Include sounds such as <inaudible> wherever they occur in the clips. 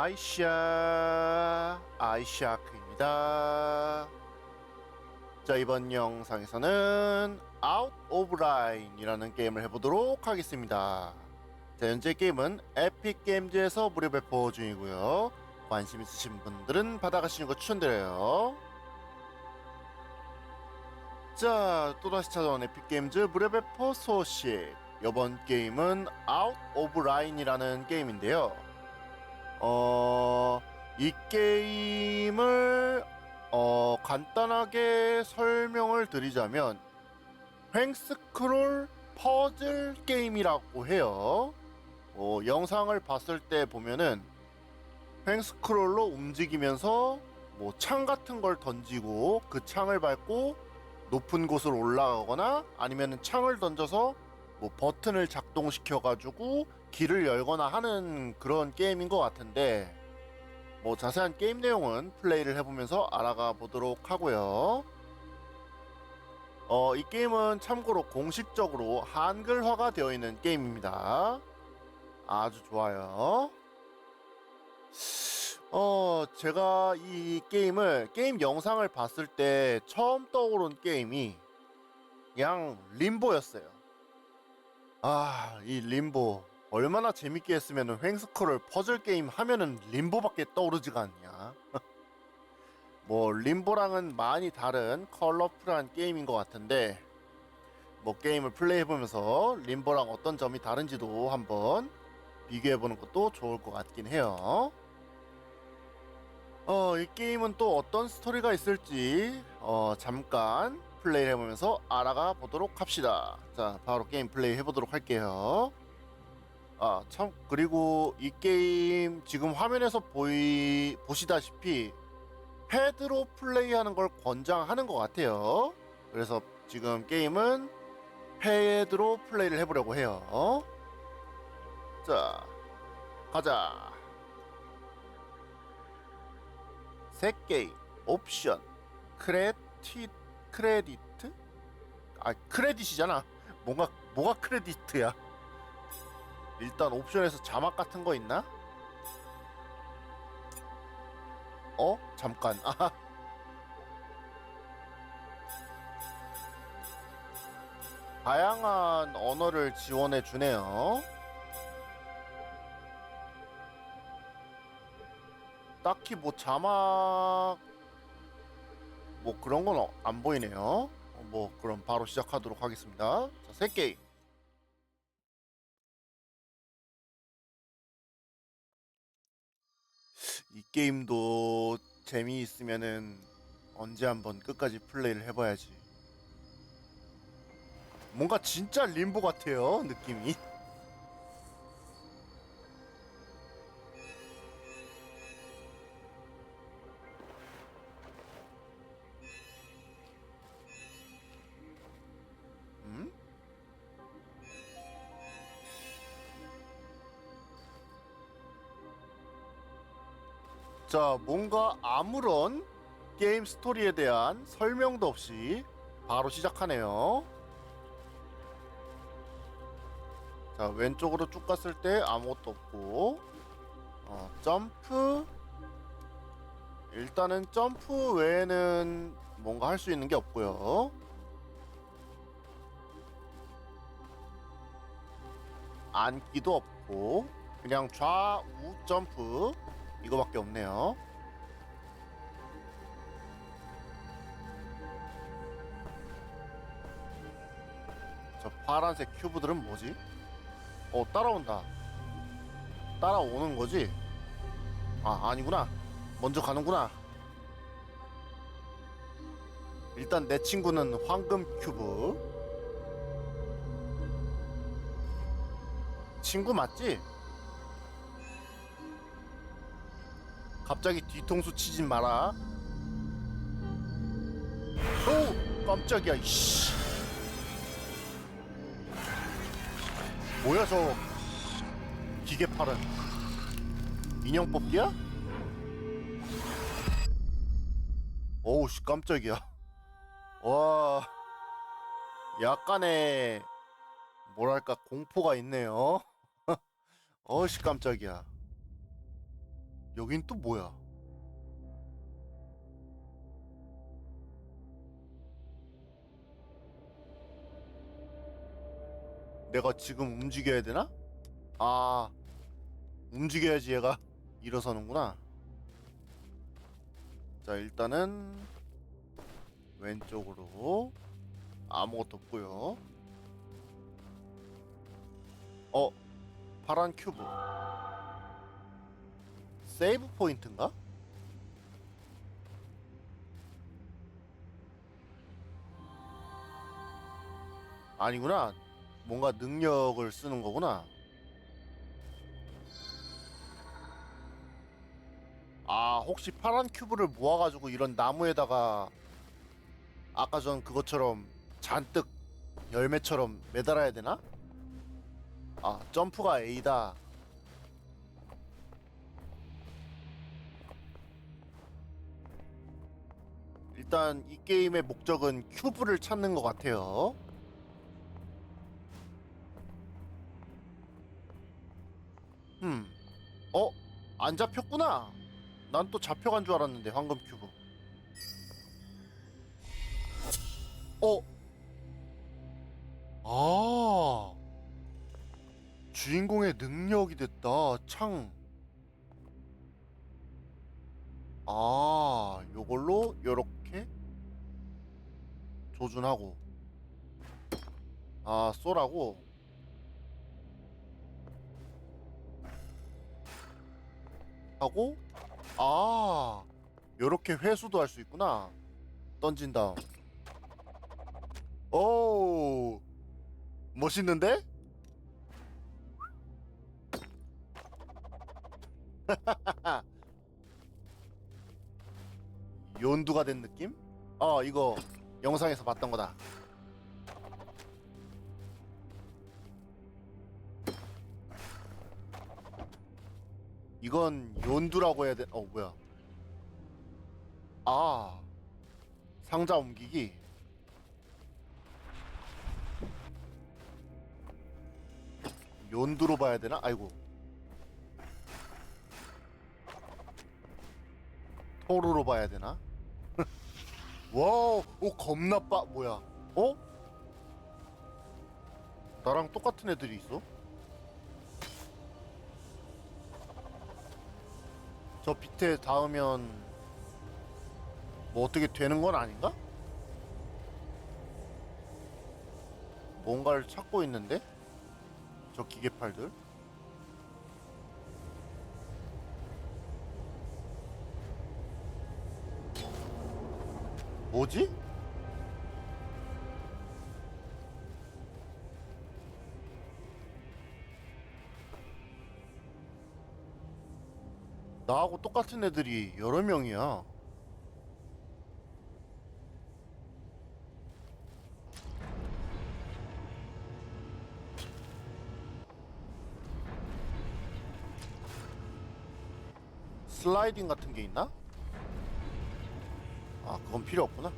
아이샤 아이샤크입니다. 자 이번 영상에서는 아웃 오브 라인이라는 게임을 해보도록 하겠습니다. 자 현재 게임은 에픽 게임즈에서 무료 배포 중이고요. 관심 있으신 분들은 받아가시는 거 추천드려요. 자 또다시 찾아온 에픽 게임즈 무료 배포 소식. 이번 게임은 아웃 오브 라인이라는 게임인데요. 어, 이 게임을 어, 간단하게 설명을 드리자면 횡스크롤 퍼즐 게임이라고 해요. 어, 영상을 봤을 때 보면은 횡스크롤로 움직이면서 뭐 창 같은 걸 던지고 그 창을 밟고 높은 곳으로 올라가거나 아니면은 창을 던져서 뭐 버튼을 작동시켜 가지고 길을 열거나 하는 그런 게임인 것 같은데 뭐 자세한 게임 내용은 플레이를 해보면서 알아가 보도록 하고요. 어, 이 게임은 참고로 공식적으로 한글화가 되어 있는 게임입니다. 아주 좋아요. 어, 제가 이 게임을 게임 영상을 봤을 때 처음 떠오른 게임이 그냥 림보였어요. 아, 이 림보 얼마나 재밌게 했으면 횡스크롤 퍼즐 게임 하면은 림보밖에 떠오르지가 않냐. <laughs> 뭐 림보랑은 많이 다른 컬러풀한 게임인 것 같은데 뭐 게임을 플레이해보면서 림보랑 어떤 점이 다른지도 한번 비교해보는 것도 좋을 것 같긴 해요. 어, 이 게임은 또 어떤 스토리가 있을지 어, 잠깐 플레이 해보면서 알아가 보도록 합시다. 자, 바로 게임 플레이 해보도록 할게요. 아, 참, 그리고 이 게임 지금 화면에서 보이, 보시다시피 패드로 플레이하는 걸 권장하는 것 같아요. 그래서 지금 게임은 패드로 플레이를 해보려고 해요. 자, 가자. 새 게임, 옵션, 크레딧, 크레디트? 아, 크레딧이잖아. 뭔가, 뭐가 크레디트야? 일단 옵션에서 자막 같은 거 있나? 어? 잠깐. <laughs> 아하. 다양한 언어를 지원해 주네요. 딱히 뭐 자막 뭐 그런 건 안 보이네요. 어, 뭐 그럼 바로 시작하도록 하겠습니다. 자, 새 게임. 이 게임도 재미있으면은 언제 한번 끝까지 플레이를 해봐야지. 뭔가 진짜 림보 같아요, 느낌이. 뭔가 아무런 게임 스토리에 대한 설명도 없이 바로 시작하네요. 자, 왼쪽으로 쭉 갔을 때 아무것도 없고, 어, 점프. 일단은 점프 외에는 뭔가 할 수 있는 게 없고요. 앉기도 없고, 그냥 좌우 점프. 이거밖에 없네요. 파란색 큐브들은 뭐지? 어 따라온다. 따라오는 거지? 아 아니구나. 먼저 가는구나. 일단 내 친구는 황금 큐브. 친구 맞지? 갑자기 뒤통수 치진 마라. 오, 깜짝이야. 이씨. 뭐야 저 기계 팔은 인형 뽑기야? 어우 씨 깜짝이야. 와, 약간의 뭐랄까 공포가 있네요. <laughs> 어씨 깜짝이야. 여긴 또 뭐야? 내가 지금 움직여야 되나? 아, 움직여야지 얘가 <laughs> 일어서는구나. 자, 일단은 왼쪽으로 아무것도 없고요. 어, 파란 큐브. 세이브 포인트인가? 아니구나. 뭔가 능력을 쓰는 거구나. 아, 혹시 파란 큐브를 모아가지고 이런 나무에다가 아까 전 그것처럼 잔뜩 열매처럼 매달아야 되나? 아, 점프가 A다. 일단 이 게임의 목적은 큐브를 찾는 것 같아요. 음, 어? 안 잡혔구나. 난 또 잡혀간 줄 알았는데 황금 큐브. 어? 요렇게 회수도 할 수 있구나. 던진 다음. 오, 멋있는데? <laughs> 연두가 된 느낌? 어 이거 영상에서 봤던 거다 이건 연두라고 해야 돼? 어 뭐야 아 상자 옮기기 연두로 봐야 되나? 아이고 토르로 봐야 되나? <laughs> 와우, 오 겁나 빠 뭐야? 어? 나랑 똑같은 애들이 있어? 저 밑에 닿으면 뭐 어떻게 되는 건 아닌가? 뭔가를 찾고 있는데? 저 기계팔들? 뭐지? 나하고 똑같은 애들이 여러 명이야. 슬라이딩 같은 게 있나? 아, 그건 필요 없구나.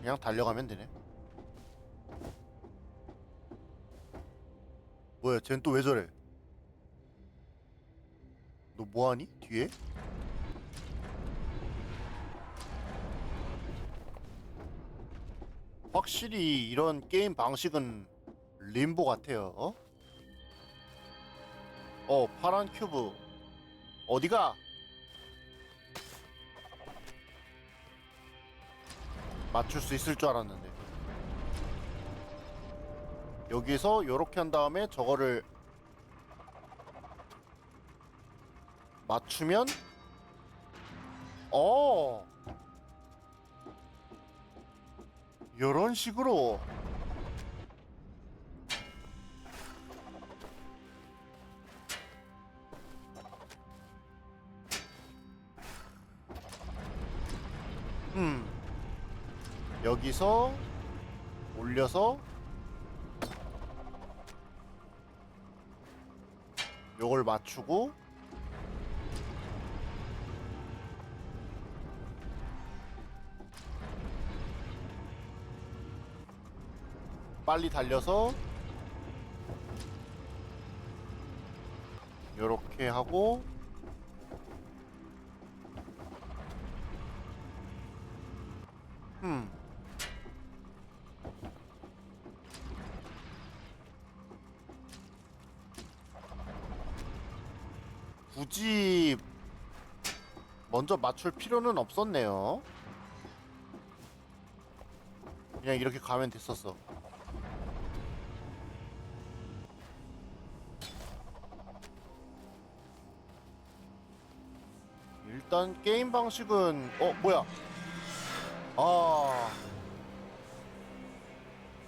그냥 달려가면 되네. 뭐야, 쟨 또 왜 저래? 너 뭐하니? 뒤에? 확실히 이런 게임 방식은 림보 같아요. 어? 어, 파란 큐브. 어디가? 맞출 수 있을 줄 알았는데. 여기서 요렇게 한 다음에 저거를 맞추면 어 요런 식으로 여기서 올려서 요걸 맞추고 빨리 달려서 요렇게 하고 음 굳이 먼저 맞출 필요는 없었네요. 그냥 이렇게 가면 됐었어. 일단 게임 방식은 어 뭐야? 아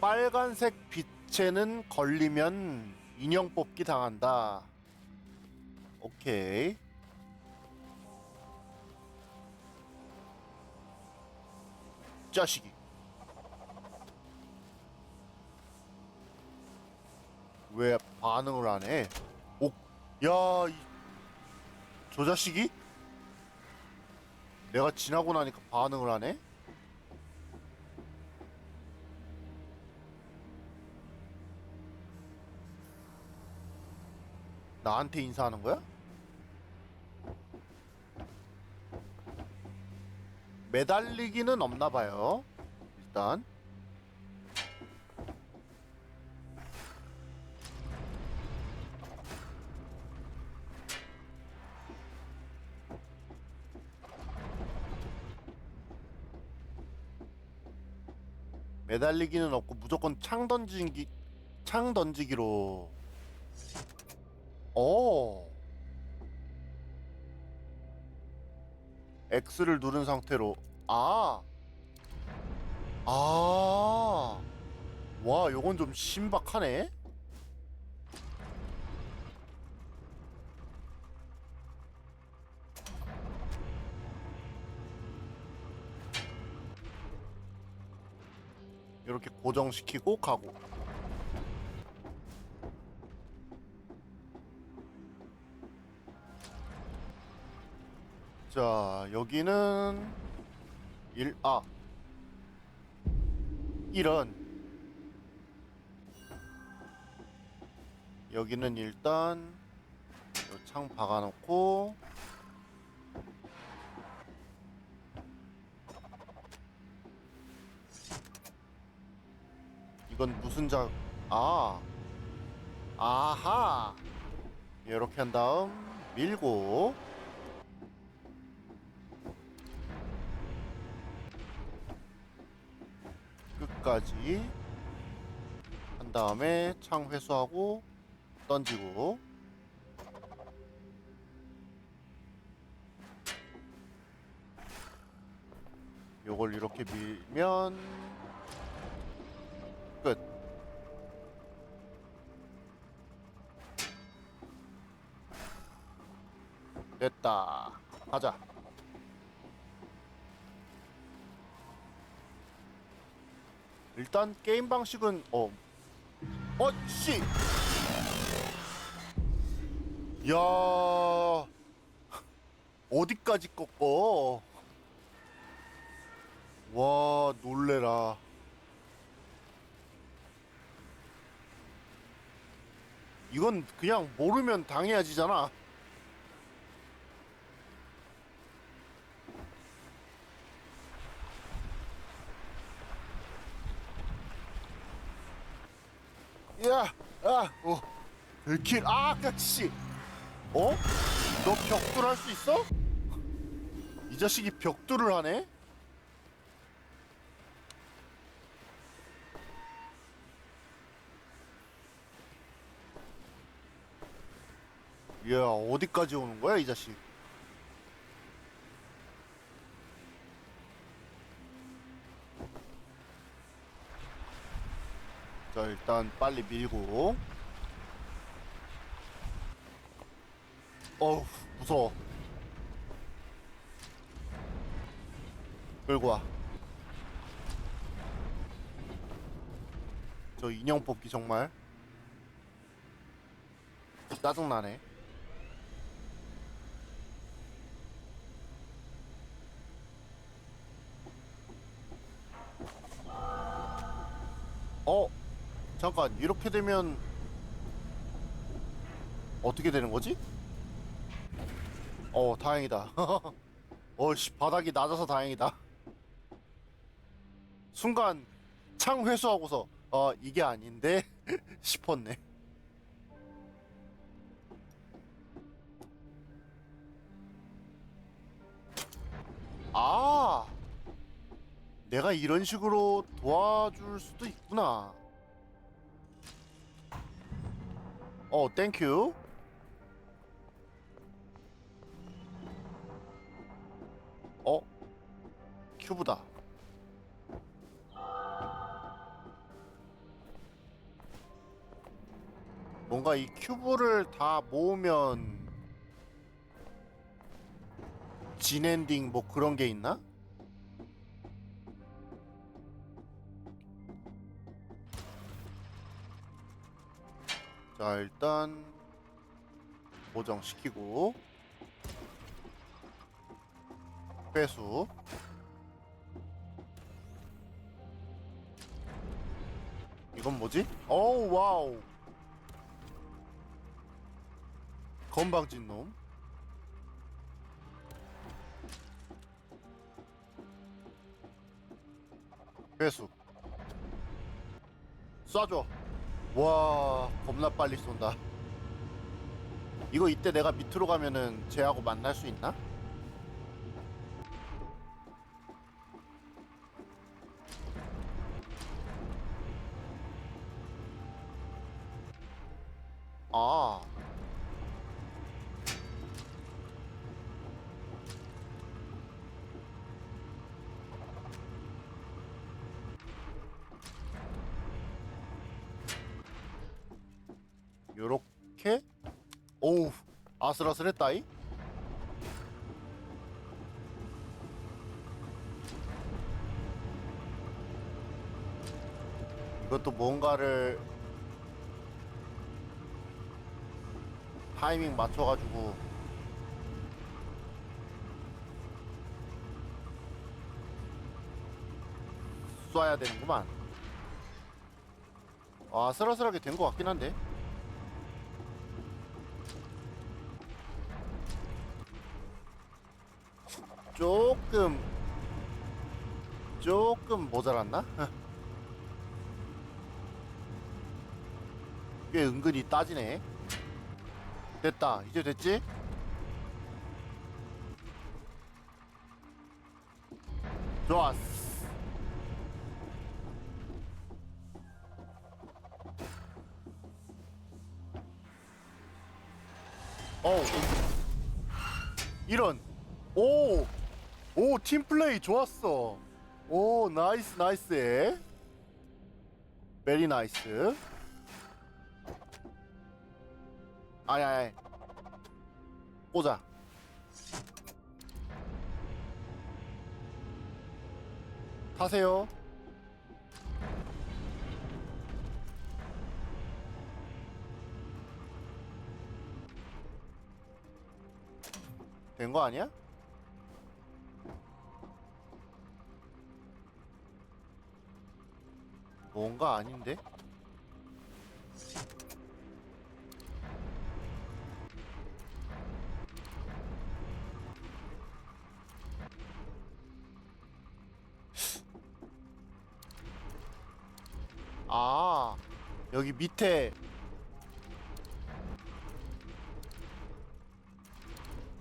빨간색 빛에는 걸리면 인형 뽑기 당한다. 오케이. 자식이. 왜 반응을 안 해? 오, 야, 이, 저 자식이? 내가 지나고 나니까 반응을 안 해? 나한테 인사하는 거야? 매달리기는 없나 봐요. 일단. 매달리기는 없고 무조건 창 던지기 창 던지기로. 오 X를 누른 상태로 아. 아. 와, 요건 좀 신박하네. 이렇게 고정시키고 가고. 자, 여기는 일, 아. 이런. 여기는 일단 요창 박아놓고 이건 무슨 작? 아, 아하. 이렇게 한 다음 밀고 끝까지. 한 다음에 창 회수하고 던지고. 요걸 이렇게 밀면 끝. 됐다. 가자 일단 게임 방식은 어. 어 씨! 야. 어디까지 꺾어? 와 놀래라. 이건 그냥 모르면 당해야지잖아 야, 아, 어, 들킬, 아, 까치, 어? 너 벽돌 할 수 있어? 이 자식이 벽돌을 하네? 야, 어디까지 오는 거야, 이 자식? 자, 일단 빨리 밀고. 어우, 무서워. 끌고 와. 저 인형 뽑기 정말 짜증나네. 어? 잠깐 이렇게 되면 어떻게 되는 거지? 어 다행이다 <laughs> 어씨 바닥이 낮아서 다행이다 순간 창 회수하고서 어 이게 아닌데 <laughs> 싶었네. 아, 내가 이런 식으로 도와줄 수도 있구나. 어, 땡큐. 어, 큐브다. 뭔가 이 큐브를 다 모으면 진엔딩 뭐 그런 게 있나? 자 일단 고정시키고 회수. 이건 뭐지? 어우 와우. 건방진 놈. 회수. 쏴줘 와 겁나 빨리 쏜다 이거 이때 내가 밑으로 가면은 쟤하고 만날 수 있나? 아슬아슬했다이 이것도 뭔가를 타이밍 맞춰가지고 쏴야 되는구만. 아, 아슬아슬하게 된 것 같긴 한데 조금 조금 모자랐나? <laughs> 꽤 은근히 따지네 됐다 이제 됐지? 좋았어 어우 이런 오! 오, 팀플레이 좋았어. 오, 나이스, 나이스. 베리 나이스. 아이. 꽂아. 타세요. 된 거 아니야? 뭔가 아닌데? 아, 여기 밑에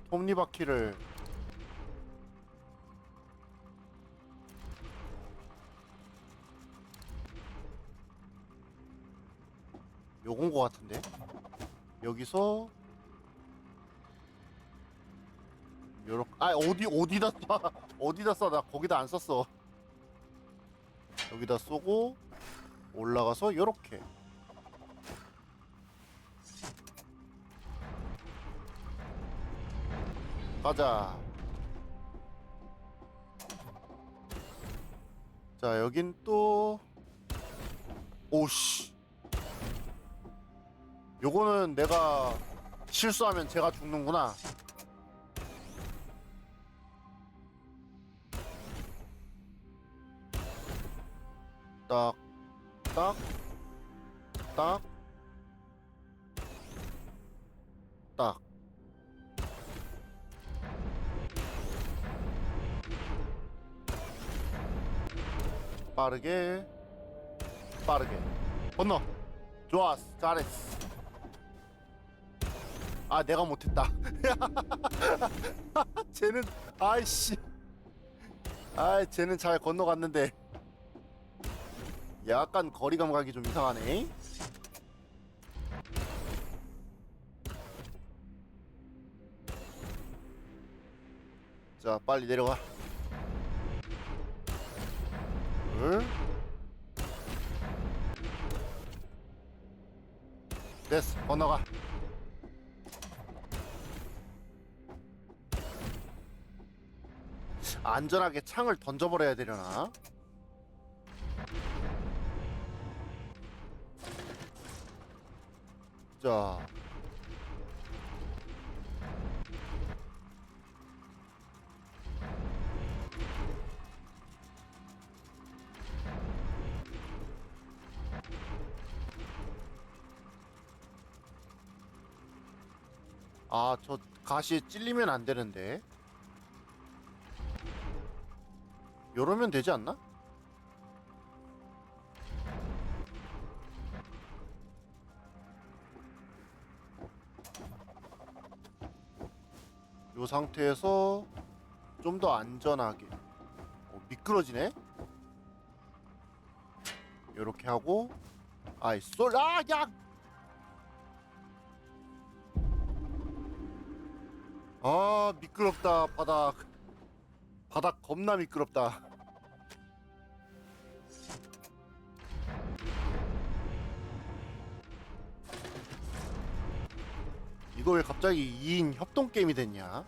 톱니바퀴를 여기서 요렇게 아 어디 어디다 쏴 <laughs> 어디다 쏴나 거기다 안 썼어. 여기다 쏘고 올라가서 요렇게. 가자. 자 여긴 또 오씨 요거는 내가 실수하면 제가 죽는구나. 딱, 딱, 딱, 딱. 빠르게 빠르게 건너 좋았어 잘했어 아 내가 못했다. <laughs> 쟤는 아이씨. 아 쟤는 잘 건너갔는데. 약간 거리감 가기 좀 이상하네. 자 빨리 내려가. 둘. 됐어 건너가 안전하게 창을 던져버려야 되려나 자 아, 저 가시에 찔리면 안 되는데. 요러면 되지 않나? 요 상태에서 좀 더 안전하게 어, 미끄러지네? 요렇게 하고 아이 쏠 아! 야! 아 미끄럽다 바닥 바닥 겁나 미끄럽다. 이거 왜 갑자기 2인 협동 게임이 됐냐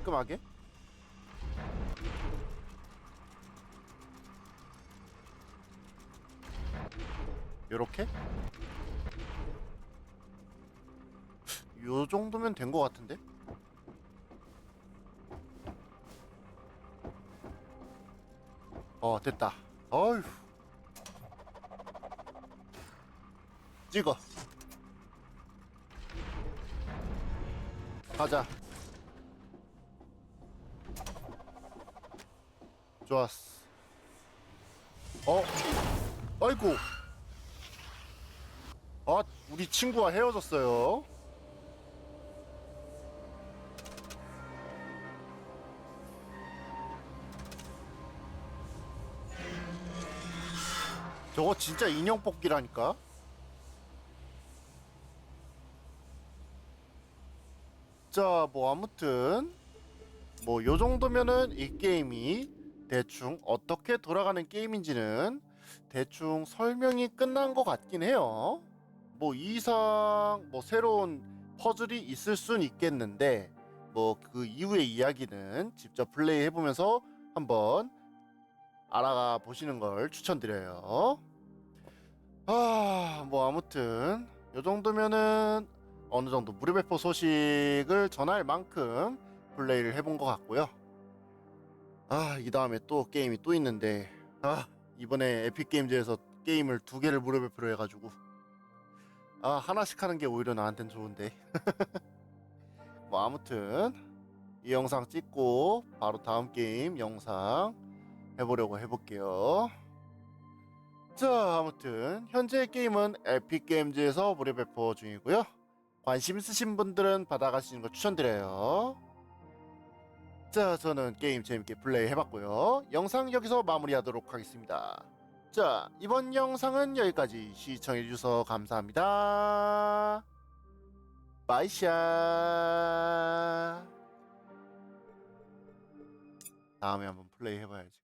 깔끔하게? 요렇게? 요 정도면 된 것 같은데? 어 됐다. 어휴. 찍어. 가자 좋았어. 어? 아이고. 아 우리 친구와 헤어졌어요. 저거 진짜 인형 뽑기라니까? 자 뭐 아무튼 뭐 요 정도면은 이 게임이 대충 어떻게 돌아가는 게임인지는 대충 설명이 끝난 것 같긴 해요. 뭐 이상 뭐 새로운 퍼즐이 있을 순 있겠는데 뭐 그 이후의 이야기는 직접 플레이 해보면서 한번 알아가 보시는 걸 추천드려요. 아, 뭐 아무튼 요 정도면은 어느 정도 무료배포 소식을 전할 만큼 플레이를 해본 것 같고요. 아, 이 다음에 또 게임이 또 있는데 아, 이번에 에픽 게임즈에서 게임을 두 개를 무료배포로 해가지고 아, 하나씩 하는 게 오히려 나한텐 좋은데. <laughs> 뭐 아무튼 이 영상 찍고 바로 다음 게임 영상 해보려고 해볼게요. 자, 아무튼 현재 게임은 에픽 게임즈에서 무료 배포 중이고요. 관심 있으신 분들은 받아가시는 거 추천드려요. 자, 저는 게임 재밌게 플레이 해봤고요. 영상 여기서 마무리하도록 하겠습니다. 자, 이번 영상은 여기까지 시청해주셔서 감사합니다. 바이샤. 다음에 한번 플레이 해봐야지.